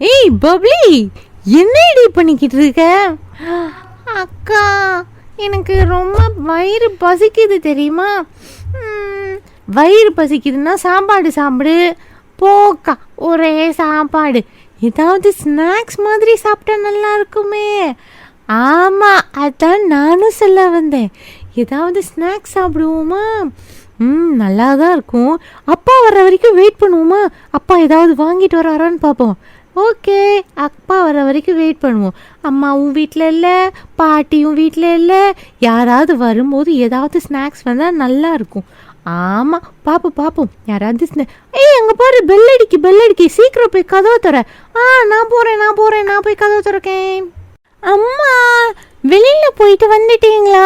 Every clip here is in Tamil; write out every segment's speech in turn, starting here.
ஏய் பப்ளி என்னடி பண்ணிக்கிட்டு இருக்க அக்கா எனக்கு ரொம்ப வயிறு பசிக்குது தெரியுமா? வயிறு பசிக்குதுன்னா சாப்பாடு சாப்பிடு. போக்கா ஒரே சாப்பாடு. ஏதாவது ஸ்நாக்ஸ் மாதிரி சாப்பிட்டா நல்லா இருக்குமே. ஆமாம் அதான் நானும் சொல்ல வந்தேன். ஏதாவது ஸ்நாக்ஸ் சாப்பிடுவோமா? ம் நல்லா தான் இருக்கும். அப்பா வர்ற வரைக்கும் வெயிட் பண்ணுவோமா? அப்பா ஏதாவது வாங்கிட்டு வராரான்னு பார்ப்போம். ஓகே அப்பா வர வரைக்கும் வெயிட் பண்ணுவோம். அம்மாவும் வீட்டில் இல்லை பாட்டியும் வீட்டில் இல்லை யாராவது வரும்போது ஏதாவது ஸ்நாக்ஸ் வந்தால் நல்லாயிருக்கும் ஆமாம் பார்ப்போம் பார்ப்போம் யாராவது ஸ்நா ஏய் அங்கே பாரு பெல் அடிக்கி பெல் அடிக்கி. சீக்கிரம் போய் கதவை தர ஆ நான் போகிறேன் நான் போகிறேன் நான் போய் கதவை திறக்கேன். அம்மா வெளியில் போயிட்டு வந்துட்டீங்களா?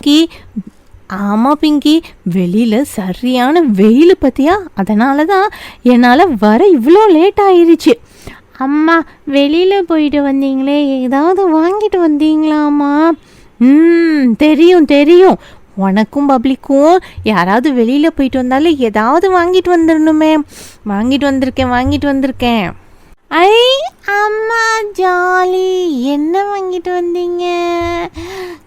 ஆமாம் பிங்கி. வெளியில் சரியான வெயில் பற்றியா அதனால தான் என்னால் வர இவ்வளோ லேட் ஆயிடுச்சு அம்மா வெளியில் போயிட்டு வந்தீங்களே ஏதாவது வாங்கிட்டு வந்தீங்களாம்மா? ம் தெரியும் தெரியும். உனக்கும் பப்ளிக்கும் யாராவது வெளியில் போயிட்டு வந்தாலும் ஏதாவது வாங்கிட்டு வந்துடணுமே. வாங்கிட்டு வந்திருக்கேன் வாங்கிட்டு வந்திருக்கேன். ஐ அம்மா ஜாலி. என்ன வாங்கிட்டு வந்தீங்க?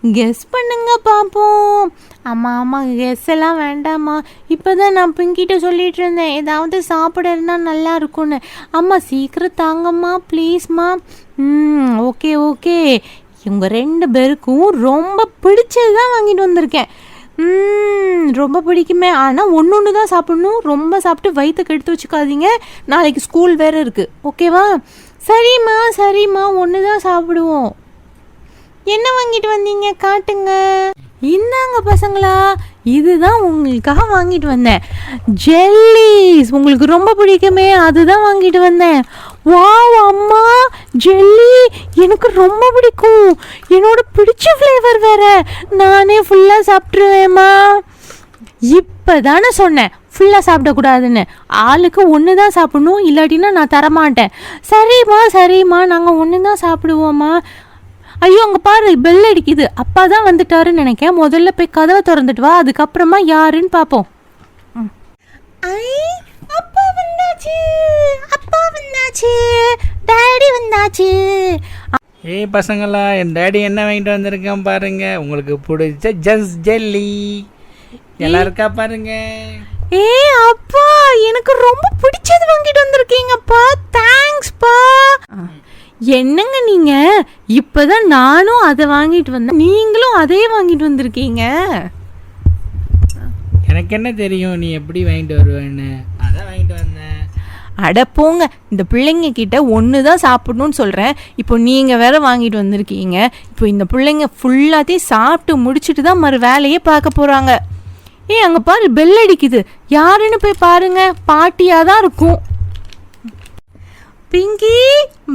கெஸ் பண்ணுங்க பார்ப்போம் அம்மா ஆமாம் கெஸ் எல்லாம் வேண்டாம்மா. இப்போ தான் நான் பிங்கிட்ட சொல்லிட்டு இருந்தேன் ஏதாவது சாப்பிட இருந்தால் நல்லா இருக்கும்னு. அம்மா சீக்கிரம் தாங்கம்மா ப்ளீஸ்மா ம். ஓகே ஓகே இவங்க ரெண்டு பேருக்கும் ரொம்ப பிடிச்சது தான் வாங்கிட்டு வந்திருக்கேன். ரொம்ப பிடிக்குமே. ஆனால் ஒன்று ஒன்று தான் சாப்பிடணும். ரொம்ப சாப்பிட்டு வயிற்று கெடுத்து வச்சுக்காதீங்க. நாளைக்கு ஸ்கூல் வேறு இருக்குது ஓகேவா சரிம்மா சரிம்மா. ஒன்று தான் சாப்பிடுவோம். என்ன வாங்கிட்டு வந்தீங்க? காட்டுங்க. இந்தாங்க பசங்களா இதுதான் உங்களுக்காக வாங்கிட்டு வந்தேன். ஜெல்லிஸ் உங்களுக்கு ரொம்ப பிடிக்குமே அதுதான் வாங்கிட்டு வந்தேன். வா அம்மா ஜெல்லி எனக்கு ரொம்ப பிடிக்கும். என்னோட பிடிச்ச ஃப்ளேவர் வேற. நானே ஃபுல்லாக சாப்பிட்ருவேம்மா இப்போ தானே சொன்னேன் ஃபுல்லாக சாப்பிடக்கூடாதுன்னு. ஆளுக்கு ஒன்று தான் சாப்பிடணும் இல்லாட்டினா நான் தரமாட்டேன். சரிம்மா சரிம்மா நாங்கள் ஒன்று தான் சாப்பிடுவோம்மா. ஐயோ அங்கே பாரு பெல் அடிக்குது. அப்பா தான் வந்துட்டாருன்னு நினைக்கேன். முதல்ல போய் கதவை திறந்துட்டு வா. அதுக்கப்புறமா யாருன்னு பார்ப்போம் ஐ அப்பா வந்தாச்சு. அப்பா வந்தாச்சு. டாடி வந்தாச்சு. ஏய் பசங்களா என் டேடி என்ன வாங்கிட்டு வந்திருக்கேன் பாருங்க. உங்களுக்கு பிடிச்ச ஜஸ் ஜெல்லி. எல்லாம் இருக்கா பாருங்க. ஏ அப்பா எனக்கு ரொம்ப பிடிச்சது வாங்கிட்டு வந்திருக்கீங்கப்பா என்னங்க நீங்க? இப்பதான் நானும் அதை வாங்கிட்டு வந்தேன். நீங்களும் அதே வாங்கிட்டு வந்திருக்கீங்க. எனக்கு என்ன தெரியும்? நீ எப்படி வாங்கிட்டு வருவேன்னு? அதான் வாங்கிட்டு வந்தேன். அட போங்க. இந்த பிள்ளைங்க கிட்ட ஒன்று தான் சாப்பிடணும்னு சொல்கிறேன் இப்போ நீங்கள் வேற வாங்கிட்டு வந்திருக்கீங்க. இப்போ இந்த பிள்ளைங்க ஃபுல்லாத்தையும் சாப்பிட்டு முடிச்சுட்டு தான் மறு வேலையே பார்க்க போகிறாங்க ஏ அங்கே பாரு பெல் அடிக்குது. யாருன்னு போய் பாருங்க. பாட்டியாக தான் இருக்கும். Pinky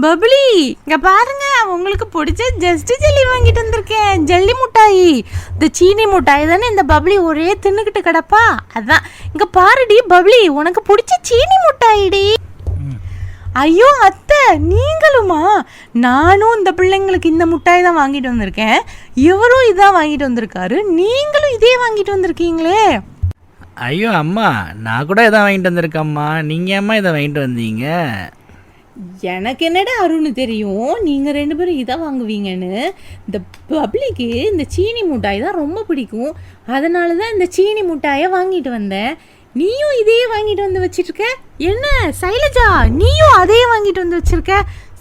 bubbly. இங்க பாருங்க உங்களுக்கு பிடிச்ச ஜஸ்ட் ஜெல்லி வாங்கிட்டு வந்திருக்கேன். ஜல்லி மிட்டாயி. இந்த சீனி முட்டாய் தானே இந்த பப்ளி ஒரே தின்னுக்கிட்டு கிடப்பா? அதான். இங்க பாருடி பப்ளி உனக்கு பிடிச்ச சீனி மிட்டாயிடி. ஐயோ அத்தை நீங்களுமா? நானும் இந்த பிள்ளைங்களுக்கு இந்த மிட்டாய் தான் வாங்கிட்டு வந்திருக்கேன். இவரும் இதான் வாங்கிட்டு வந்திருக்காரு. நீங்களும் இதே வாங்கிட்டு வந்திருக்கீங்களே. ஐயோ அம்மா நான் கூட இதான் வாங்கிட்டு வந்திருக்கேம்மா. நீங்கள் அம்மா இதை வாங்கிட்டு வந்தீங்க? எனக்கு என்னடா அருண் தெரியும்? நீங்கள் ரெண்டு பேரும் இதை வாங்குவீங்கன்னு. இந்த பப்ளிக்கு இந்த சீனி மிட்டாய் தான் ரொம்ப பிடிக்கும். அதனால தான் இந்த சீனி மிட்டாயை வாங்கிட்டு வந்தேன். நீயும் இதையே வாங்கிட்டு வந்து வச்சிருக்க? என்ன சைலஜா? நீயும் அதையே வாங்கிட்டு வந்து வச்சிருக்க?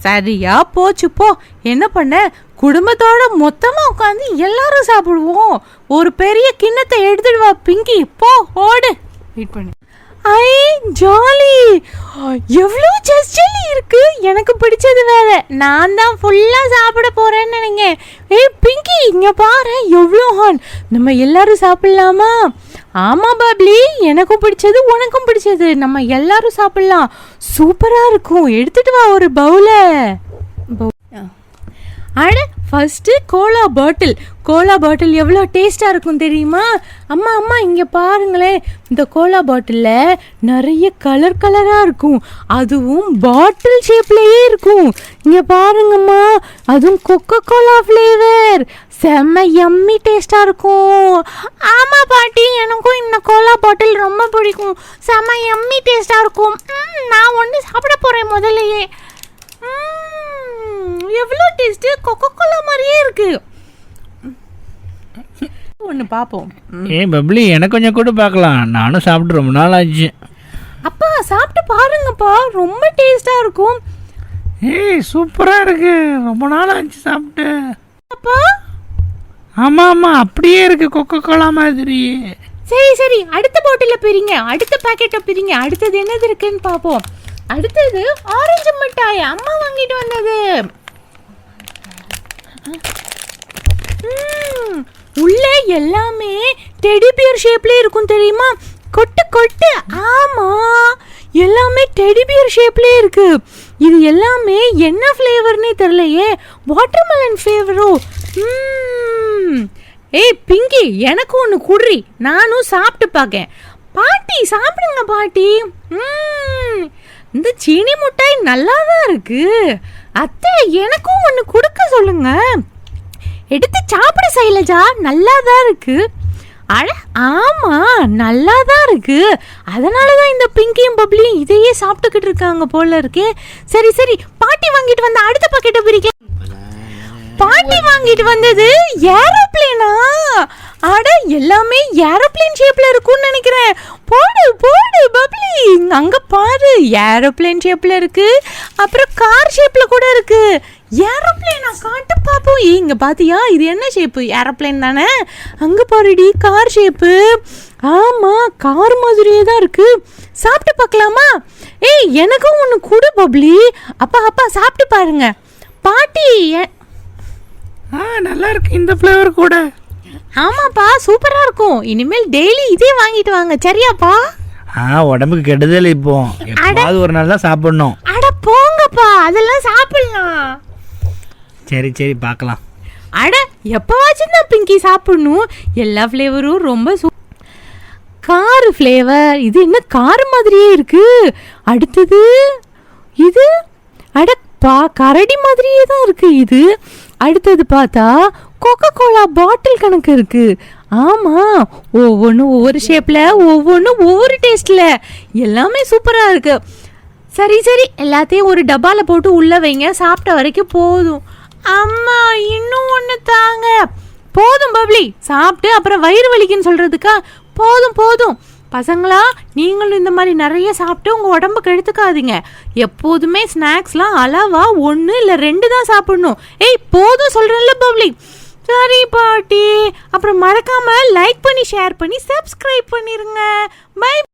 சரியா போச்சு போ. என்ன பண்ண? குடும்பத்தோட மொத்தமாக உட்காந்து எல்லாரும் சாப்பிடுவோம். ஒரு பெரிய கிண்ணத்தை எடுத்துடுவா பிங்கி. போ ஓடு. வெயிட் பண்ணு. ஐ ஜாலி. எவ்வளோ செஸ் ஜெல்லி இருக்கு? எனக்கு பிடிச்சது வேற. நான் தான் ஃபுல்லாக சாப்பிட போறேன்னு நினைங்க. ஏய் பிங்கி இங்கே பாரு எவ்வளோ ஹான் நம்ம எல்லாரும் சாப்பிடலாமா? ஆமாம் பாப்லி எனக்கும் பிடிச்சது உனக்கும் பிடிச்சது. நம்ம எல்லாரும் சாப்பிடலாம். சூப்பராக இருக்கும். எடுத்துட்டு வா ஒரு பவுலை அட first cola bottle cola bottle எவ்வளோ டேஸ்ட்டாக இருக்கும் தெரியுமா? அம்மா அம்மா இங்கே பாருங்களேன். இந்த கோலா பாட்டிலில் நிறைய கலர் கலராக இருக்கும். அதுவும் பாட்டில் ஷேப்லேயே இருக்கும். இங்கே பாருங்கம்மா அதுவும் கொக்கோ கோலா ஃப்ளேவர் செம்ம எம்மி டேஸ்ட்டாக இருக்கும். ஆமாம் பாட்டி எனக்கும் இந்த கோலா பாட்டில் ரொம்ப பிடிக்கும். செம்ம எம்மி டேஸ்ட்டாக இருக்கும். நான் ஒன்று சாப்பிட போகிறேன் முதல்லையே. டேஸ்ட்டு கொக்கோ கோலா மாதிரியே இருக்கு. ஒன்று பார்ப்போம் ஏ பப்ளி எனக்கு கொஞ்சம் கூட பார்க்கலாம் நானும் சாப்பிட்டு ரொம்ப நாள் ஆச்சு. அப்பா சாப்பிட்டு பாருங்கப்பா. ரொம்ப டேஸ்டாக இருக்கும். ஏய் சூப்பராக இருக்கு. ரொம்ப நாள் ஆச்சு சாப்பிட்டு. அப்பா? ஆமாம் ஆமாம் அப்படியே இருக்கு கொக்கோ கோலா மாதிரி. சரி சரி. அடுத்த பாட்டில பிரிங்க. அடுத்த பாக்கெட்டை பிரிங்க. அடுத்தது என்னது இருக்குன்னு பார்ப்போம் அடுத்தது ஆரஞ்சு மிட்டாய். அம்மா வாங்கிட்டு வந்தது. உள்ளே எல்லாமே டெடி பியர் ஷேப்ல இருக்கும் தெரியுமா? கொட்டு கொட்டு. ஆமா. எல்லாமே டெடி பியர் ஷேப்ல இருக்கு. இது எல்லாமே என்ன ஃப்ளேவர்னே தெரியலையே. வாட்டர்மெலன் ஃப்ளேவரோ ஏய் பிங்கி எனக்கு ஒன்று குடுறி. நானும் சாப்பிட்டு பார்க்கேன் பாட்டி சாப்பிடுங்க பாட்டி. ம் இந்த சீனி மிட்டாய் நல்லா தான் இருக்கு. அத்தை எனக்கும் ஒன்று கொடுக்க சொல்லுங்க. எடுத்து சாப்பிட சைலஜா. நல்லா தான் இருக்கு. அட ஆமாம் நல்லா தான் இருக்கு. அதனால தான் இந்த பிங்கியும் பப்ளியும் இதையே சாப்பிட்டுக்கிட்டு இருக்காங்க போல இருக்கே. சரி சரி பாட்டி வாங்கிட்டு வந்த அடுத்த பாக்கெட்டை பிரிக்க பாட்டி வாங்கிட்டு வந்தது ஏரோப்ளேனா? அட எல்லாமே ஏரோப்ளேன் ஷேப்ல இருக்கும்னு நினைக்கிறேன். போடு போடு பப்ளி. அங்க பாரு ஏரோப்ளேன் ஷேப்ல இருக்கு. அப்புறம் கார் ஷேப்ல கூட இருக்கு. ஏரோப்ளேனா? காட்டு பாப்போம் இங்க பாத்தியா? இது என்ன ஷேப்பு ஏரோப்ளேன் தானே? அங்க பாருடி கார் ஷேப்பு ஆமா கார் மாதிரியே தான் இருக்கு. சாப்பிட்டு பார்க்கலாமா? ஏய் எனக்கும் ஒன்று கொடு பப்ளி. அப்பா அப்பா சாப்பிட்டு பாருங்க. பாட்டி எ- ஆ நல்லா இருக்கு. இந்த ஃப்ளேவர் கூட. ஆமாப்பா சூப்பரா இருக்கும். இனிமேல் டெய்லி இதே வாங்கிட்டு வாங்க. சரியாப்பா? ஆ உடம்புக்கு கெடுதல் இப்போ. எப்போது ஒரு நாள் தான் சாப்பிடணும். அட போங்கப்பா. அதெல்லாம் சாப்பிடலாம். சரி சரி பார்க்கலாம். அட எப்பவாச்சும் தான் பிங்கி சாப்பிடணும். எல்லா ஃப்ளேவரும் ரொம்ப சூ கார் ஃப்ளேவர் இது என்ன கார் மாதிரியே இருக்கு? அடுத்தது இது? அட பா கரடி மாதிரியே தான் இருக்கு. இது அடுத்தது பார்த்தா கொக்கோ கோலா பாட்டில் கணக்கு இருக்கு. ஆமா ஒவ்வொன்றும் ஒவ்வொரு ஷேப்ல ஒவ்வொன்றும் ஒவ்வொரு டேஸ்ட்ல எல்லாமே சூப்பரா இருக்கு. சரி சரி எல்லாத்தையும் ஒரு டப்பால போட்டு உள்ள வைங்க. சாப்பிட்ட வரைக்கும் போதும். அம்மா இன்னும் ஒன்று தாங்க. போதும் பப்ளி. சாப்பிட்டு அப்புறம் வயிறு வலிக்குன்னு சொல்றதுக்கா? போதும் போதும். பசங்களா நீங்களும் இந்த மாதிரி நிறைய சாப்பிட்டு உங்கள் உடம்புக்கு எடுத்துக்காதீங்க எப்போதுமே ஸ்நாக்ஸ்லாம் அளவாக ஒன்று இல்லை ரெண்டு தான் சாப்பிடணும். ஏய் போதும் சொல்கிறேன்ல பப்ளிக் சரி பாட்டி. அப்புறம் மறக்காமல் லைக் பண்ணி ஷேர் பண்ணி சப்ஸ்கிரைப் பண்ணிடுங்க பை